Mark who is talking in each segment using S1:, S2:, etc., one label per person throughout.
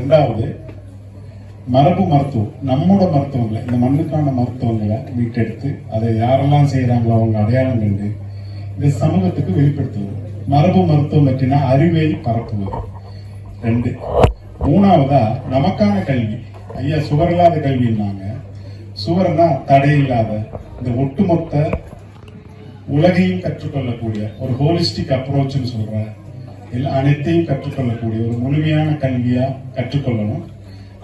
S1: ரெண்டாவது மரபு மருத்துவம். நம்மோட மருத்துவங்களை இந்த மண்ணுக்கான மருத்துவங்களை மீட்டெடுத்து அதை யாரெல்லாம் செய்யறாங்களோ அவங்க அடையாளம் கண்டு இந்த சமூகத்துக்கு வெளிப்படுத்துவது. மரபு மருத்துவம் பற்றினா அறிவை பரப்புவது. ரெண்டு. மூணாவதா நமக்கான கல்வி. ஐயா சுவர் இல்லாத கல்வின்னாங்க. சுவர்னா தடை இல்லாத இந்த ஒட்டுமொத்த உலகையும் கற்றுக்கொள்ளக்கூடிய ஒரு ஹோலிஸ்டிக் அப்ரோச்னு சொல்ற எல்லா அனைத்தையும் கற்றுக்கொள்ளக்கூடிய ஒரு முழுமையான கல்வியா கற்றுக்கொள்ளணும்.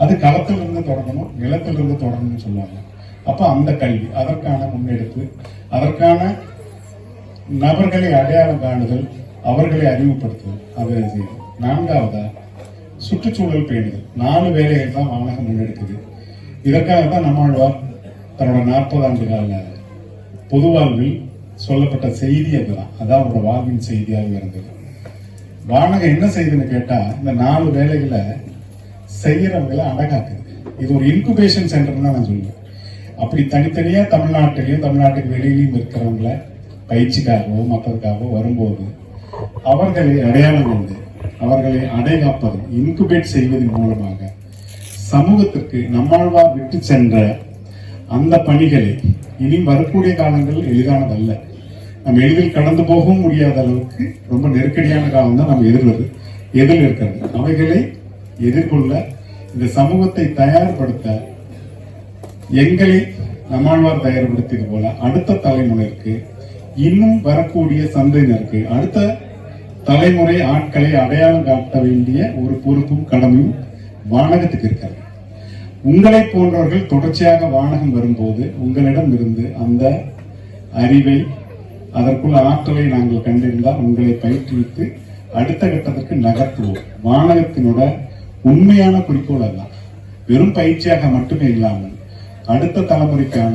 S1: அது களத்திலிருந்து தொடங்கணும் நிலத்திலிருந்து தொடங்கணும்னு சொல்லுவாங்க. அப்போ அந்த கல்வி அதற்கான முன்னெடுப்பு அதற்கான நபர்களை அடையாளம் காணுதல் அவர்களை அறிமுகப்படுத்துதல் அதை செய்யணும். நான்காவதா சுற்றுச்சூழல் பேணுதல். நாலு வேலைகள் தான் வானகம் முன்னெடுக்குது. இதற்காக தான் நம்மாழ்வார் தன்னோட நாற்பது ஆண்டு கால பொது வாழ்வில் சொல்லப்பட்ட செய்தி அதுதான். அதான் அவரோட வாழ்வின் செய்தியாக இருந்தது. வானகம் என்ன செய்யுதுன்னு கேட்டா இந்த நாலு வேலைகளை செய்யறவங்களை அடகாக்குது இது ஒரு இன்குபேஷன் சென்டர் தான் நான் சொல்லுவேன். அப்படி தனித்தனியா தமிழ்நாட்டிலையும் தமிழ்நாட்டுக்கு வெளியிலையும் இருக்கிறவங்கள பயிற்சிக்காகவோ மற்றதுக்காகவோ வரும்போது அவர்களை அடையாளம் கொண்டு அவர்களை அடைகாப்பது இன்குபேட் செய்வதன் மூலமாக சமூகத்திற்கு நம்மாழ்வார் விட்டு சென்ற அந்த பணிகளை இனி வரக்கூடிய காலங்கள் எளிதானதல்ல. நம்ம எளிதில் கடந்து போகவும் முடியாத அளவுக்கு ரொம்ப நெருக்கடியான காலம் தான் நம்ம எதிர்வது எதிர் இருக்கிறது? அவைகளை எதிர்கொள்ள இந்த சமூகத்தை தயார்படுத்த எங்களை நம்மாழ்வார் தயார்படுத்தியது போல அடுத்த தலைமுறைக்கு இன்னும் வரக்கூடிய சந்தையினருக்கு அடுத்த தலைமுறை ஆட்களை அடையாளம் காட்ட வேண்டிய ஒரு பொறுப்பும் கடமையும் வானகத்துக்கு இருக்கிறது. உங்களை போன்றவர்கள் தொடர்ச்சியாக வானகம் வரும்போது உங்களிடம் இருந்து அந்த அறிவை அதற்குள்ள ஆற்றலை நாங்கள் கண்டிருந்தால் உங்களை பயிற்றுவித்து அடுத்த கட்டத்திற்கு நகர்த்துவோம். வானகத்தினோட உண்மையான குறிக்கோள் அல்ல. வெறும் பயிற்சியாக மட்டுமே இல்லாமல் அடுத்த தலைமுறைக்கான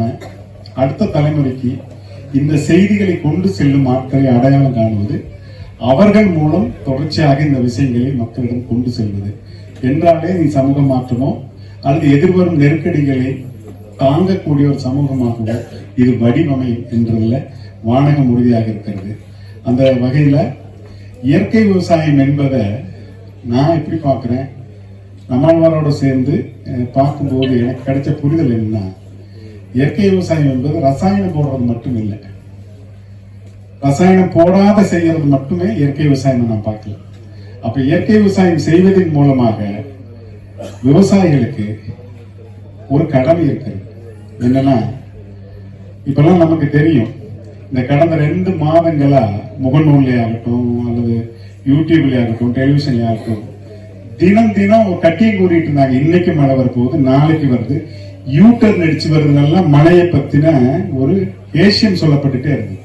S1: அடுத்த தலைமுறைக்கு இந்த செய்திகளை கொண்டு செல்லும் ஆட்களை அடையாளம் காணுவது அவர்கள் மூலம் தொடர்ச்சியாக இந்த விஷயங்களை மக்களிடம் கொண்டு செல்வது. என்றாலே நீ சமூக மாற்றமோ அல்லது எதிர்வரும் நெருக்கடிகளை தாங்கக்கூடிய ஒரு சமூகமாகவோ இது வடிவமையும் என்றதில்லை வானகம் உறுதியாக இருக்கிறது. அந்த வகையில இயற்கை விவசாயம் என்பதை நான் எப்படி பார்க்குறேன்? நம்மளோட சேர்ந்து பார்க்கும்போது எனக்கு கிடைச்ச புரிதல் என்னன்னா இயற்கை விவசாயம் என்பது ரசாயனம் போடுறது மட்டும் இல்லை ரசாயனம் போடாத செய்யறது மட்டுமே இயற்கை விவசாயம் நான் பார்க்கல. அப்ப இயற்கை விவசாயம் செய்வதன் மூலமாக விவசாயிகளுக்கு ஒரு கடமை இருக்குது என்னன்னா இப்பெல்லாம் நமக்கு தெரியும் இந்த கடந்த ரெண்டு மாதங்களா முகநூல்லையாகட்டும் அல்லது யூடியூப்லயா ஆகட்டும் டெலிவிஷன்லயா தினம் தினம் ஒரு கட்டியை கூறிட்டு இருந்தாங்க. இன்னைக்கு மழை வரப்போகுது நாளைக்கு வருது. யூட்டர் நடிச்சு வருதுன்னெல்லாம் மழையை பத்தின ஒரு ஏசியம் சொல்லப்பட்டுட்டே இருக்கு.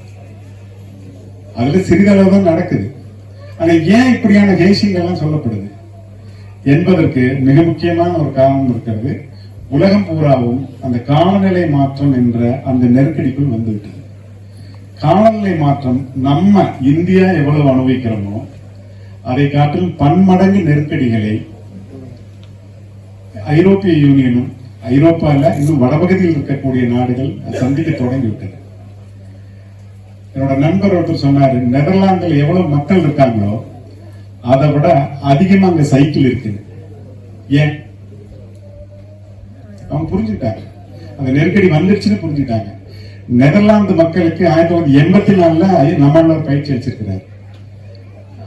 S1: அதுல சிறிதளவு தான் நடக்குது. ஆனா ஏன் இப்படியான ஜெய்சிங்கெல்லாம் சொல்லப்படுது? என்பதற்கு மிக முக்கியமான ஒரு காரணம் இருக்கிறது. உலகம் பூராவும் அந்த காலநிலை மாற்றம் என்ற அந்த நெருக்கடிக்குள் வந்துவிட்டது. காலநிலை மாற்றம் நம்ம இந்தியா எவ்வளவு அனுபவிக்கிறோமோ அதை காட்டிலும் பன்மடங்கு நெருக்கடிகளை ஐரோப்பிய யூனியனும் ஐரோப்பாவில் இன்னும் வடபகுதியில் இருக்கக்கூடிய நாடுகள் சந்திக்க தொடங்கிவிட்டது. என்னோட நண்பர் ஒருத்தர் சொன்னாரு நெதர்லாந்தில் எவ்வளவு மக்கள் இருக்காங்களோ அதை விட அதிகமா அங்கே சைக்கிள் இருக்குது ஏன்? அவங்க புரிஞ்சுட்டாங்க அந்த நெருக்கடி வந்துருச்சுன்னு புரிஞ்சுட்டாங்க நெதர்லாந்து மக்களுக்கு ஆயிரத்தி தொள்ளாயிரத்தி எண்பத்தி நாலுல நம்மளால் பயிற்சி அளிச்சிருக்கிறார்.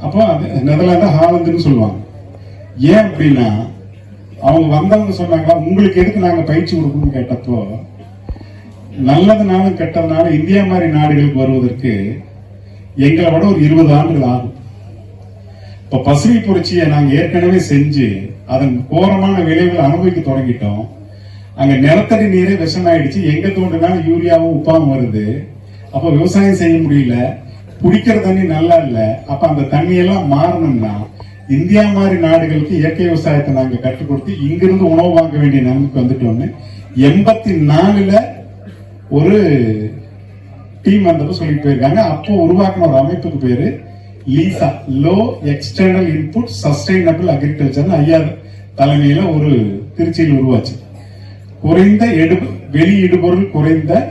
S1: அப்போ அது நெதர்லாந்து ஹாலந்துன்னு சொல்லுவாங்க. ஏன் அப்படின்னா அவங்க வந்தவங்க சொன்னாங்க உங்களுக்கு எதுக்கு நாங்க பயிற்சி கொடுக்கணும்னு கேட்டப்போ நல்லதுனாலும் கெட்டதுனாலும் இந்தியா மாதிரி நாடுகளுக்கு வருவதற்கு எங்களை விட ஒரு இருபது ஆண்டுகள் ஆகும். இப்ப பசுமை புரட்சியை நாங்க ஏற்கனவே செஞ்சு அதன் கோரமான விளைவுகளை அனுபவிக்க தொடங்கிட்டோம். அங்க நிலத்தடி நீரே விஷமாயிடுச்சு. எங்க தோண்டினாலும் யூரியாவும் உப்பாவும் வருது. அப்ப விவசாயம் செய்ய முடியல. குடிக்கிற தண்ணி நல்லா இல்ல. அப்ப அந்த தண்ணி எல்லாம் மாறணும்னா இந்தியா மாதிரி நாடுகளுக்கு இயற்கை விவசாயத்தை நாங்க கற்றுக் கொடுத்து இங்கிருந்து உணவு வாங்க வேண்டிய நிலைமைக்கு வந்துட்டோம்னு எண்பத்தி நாலுல ஒரு டீம் வந்தப்ப சொல்லிட்டு போயிருக்காங்க. அப்போ உருவாக்கின ஒரு அமைப்புக்கு பேரு LEISA. Low external input sustainable agriculture ஐயா தலைமையில ஒரு திருச்சியில் உருவாச்சு. குறைந்த எடு வெளியிடுபொருள் குறைந்த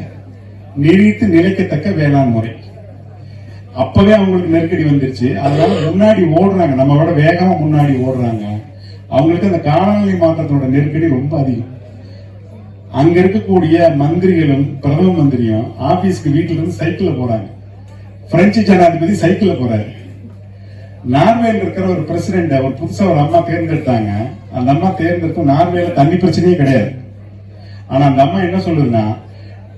S1: நீடித்து நிலைக்கத்தக்க வேளாண் முறை. அப்பவே அவங்களுக்கு நெருக்கடி வந்துருச்சு. அதனால முன்னாடி ஓடுறாங்க. நம்ம விட வேகமா முன்னாடி ஓடுறாங்க. அவங்களுக்கு அந்த காலநிலை மாற்றத்தோட நெருக்கடி ரொம்ப அதிகம். அங்க இருக்கக்கூடிய மந்திரிகளும் பிரதம மந்திரியும் ஆபீஸ்க்கு வீட்டுல இருந்து சைக்கிள்ல போறாங்க. பிரெஞ்சு ஜனாதிபதி சைக்கிள்ல போறாரு. நார்வேல இருக்கிற ஒரு பிரசிடென்ட் அவர் புதுசா ஒரு அம்மா தேர்ந்தெடுத்தாங்க. அந்த அம்மா தேர்ந்தெடுத்து நார்வேல தண்ணி பிரச்சனையே கிடையாது. ஆனா அந்த அம்மா என்ன சொல்லுதுன்னா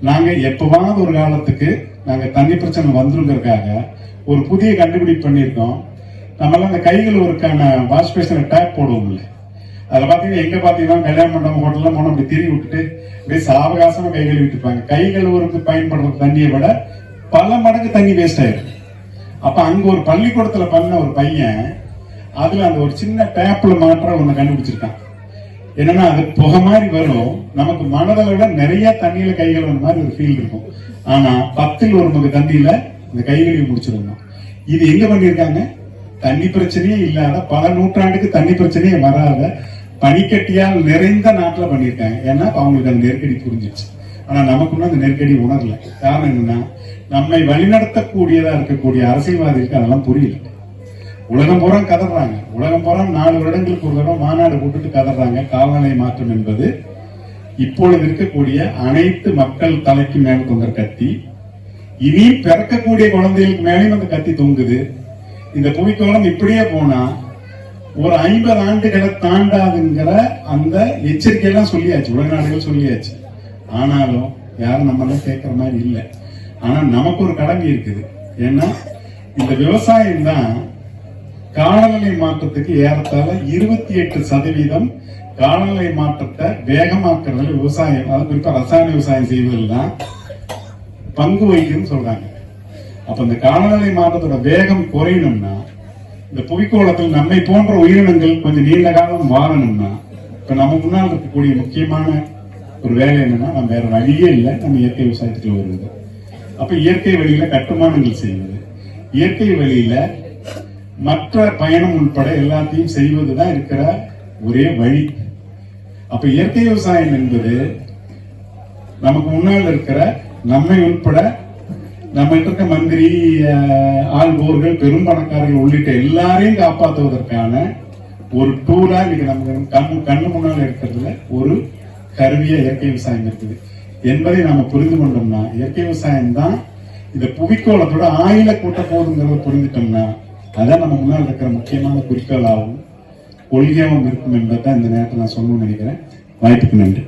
S1: நாங்க எப்பவாவது ஒரு காலத்துக்கு நாங்க தண்ணி பிரச்சனை வந்துருங்கிறதுக்காக ஒரு புதிய கண்டுபிடிப்பு பண்ணியிருக்கோம். நம்மளாம் அந்த கைகள் ஒருக்கான வாஷ் பேஷனை டேப் போடுவோம்ல அதில் பார்த்தீங்கன்னா எங்க பார்த்தீங்கன்னா கல்யாண மண்டபம் ஹோட்டல்லாம் போன அப்படி திரி விட்டுட்டு அப்படியே சாவகாசமாக கை கழுவிட்டு இருப்பாங்க கை கழுவுறதுக்கு பயன்படுற தண்ணியை விட பல மடங்கு தண்ணி வேஸ்ட் ஆயிடும். அப்போ அங்கே ஒரு பள்ளிக்கூடத்தில் பண்ண ஒரு பையன் அதில் அந்த ஒரு சின்ன டேப்பில் மாற்றம் ஒன்று கண்டுபிடிச்சிருக்கான். என்னன்னா அது புகை மாதிரி வரும். நமக்கு மனதளவுல நிறைய தண்ணியில கை கழுவுற மாதிரி ஒரு ஃபீல் இருக்கும். ஆனா பத்தில் ஒரு மகு தண்ணியில இந்த கை கழுவி முடிச்சிருந்தோம் இது எங்க பண்ணியிருக்காங்க? தண்ணி பிரச்சனையே இல்லாத பல நூற்றாண்டுக்கு தண்ணி பிரச்சனையே வராத பனிக்கட்டியால் நிறைந்த நாட்டில் பண்ணியிருக்காங்க. ஏன்னா அவங்களுக்கு அந்த நெருக்கடி புரிஞ்சிச்சு ஆனா நமக்கு இன்னும் அந்த நெருக்கடி உணரல. காரணம் என்னன்னா நம்மை வழிநடத்தக்கூடியதா இருக்கக்கூடிய அரசியல்வாதிகளுக்கு அதெல்லாம் புரியல. உலகம் பூரா கதறாங்க உலகம் பூரா நாலு வருடங்களுக்கு ஒரு தடவை மாநாடு கூட்டுட்டு கதறாங்க காலநிலை மாற்றம் என்பது இப்பொழுது இருக்கக்கூடிய அனைத்து மக்கள் தலைக்கு மேல தொங்குற கத்தி. இனி பிறக்கக்கூடிய குழந்தைகளுக்கு மேலேயும் அந்த கத்தி தொங்குது. இந்த புவிக்கோளம் இப்படியே போனா ஒரு ஐம்பது ஆண்டுகளை தாண்டாதுங்கிற அந்த எச்சரிக்கையெல்லாம் சொல்லியாச்சு. உலக நாடுகள் சொல்லியாச்சு. ஆனாலும் யாரும் நம்ம எல்லாம் மாதிரி இல்லை. ஆனா நமக்கு ஒரு கடமை இருக்குது. ஏன்னா இந்த விவசாயம் தான் காலநிலை மாற்றத்துக்கு ஏறத்தாழ இருபத்தி எட்டு சதவீதம் காலநிலை மாற்றத்தை வேகமாக்குறதுல விவசாயம் அதாவது குறிப்பா ரசாயன விவசாயம் செய்வதில் தான் பங்கு வகிக்குதுன்னு சொல்றாங்க. அப்ப இந்த காலநிலை மாற்றத்தோட வேகம் குறையணும்னா இந்த புவிக்கோளத்தில் நம்மை போன்ற உயிரினங்கள் கொஞ்சம் நீண்ட காலம் வாழணும்னா இப்ப நம்ம முன்னால் இருக்கக்கூடிய முக்கியமான ஒரு வேலை என்னன்னா நம்ம வேற வழியே இல்லை. நம்ம இயற்கை விவசாயத்துக்குள்ள வருவது. அப்ப இயற்கை வழியில கட்டுமானங்கள் செய்வது. இயற்கை வழியில மற்ற பயணம் உட்பட எல்லாத்தையும் செய்வதுதான் இருக்கிற ஒரே வழி. அப்ப இயற்கை விவசாயம் என்பது நமக்கு முன்னால் இருக்கிற நம்மை உட்பட நம்ம இருக்க மந்திரி அஹ், ஆள்போர்கள் பெரும் பணக்காரர்கள் உள்ளிட்ட எல்லாரையும் காப்பாற்றுவதற்கான ஒரு டூலா இன்னைக்கு நமக்கு கண்ணு கண்ணு முன்னால் இருக்கிறதுல ஒரு கருவியா இயற்கை விவசாயம் இருக்குது. என்பதை நாம புரிந்து கொண்டோம்னா இயற்கை விவசாயம் தான் இந்த புவிக்கோளத்தோட ஆயில கூட்ட போதுங்கிறத புரிஞ்சிட்டோம்னா அதான் நம்ம முன்னால் இருக்கிற முக்கியமான குறிக்கோளாகவும் கொள்கையாகவும் இருக்கும் என்பதை இந்த நேரத்தில் நான் சொல்லணும்னு நினைக்கிறேன். வாய்ப்புக்கு நன்றி.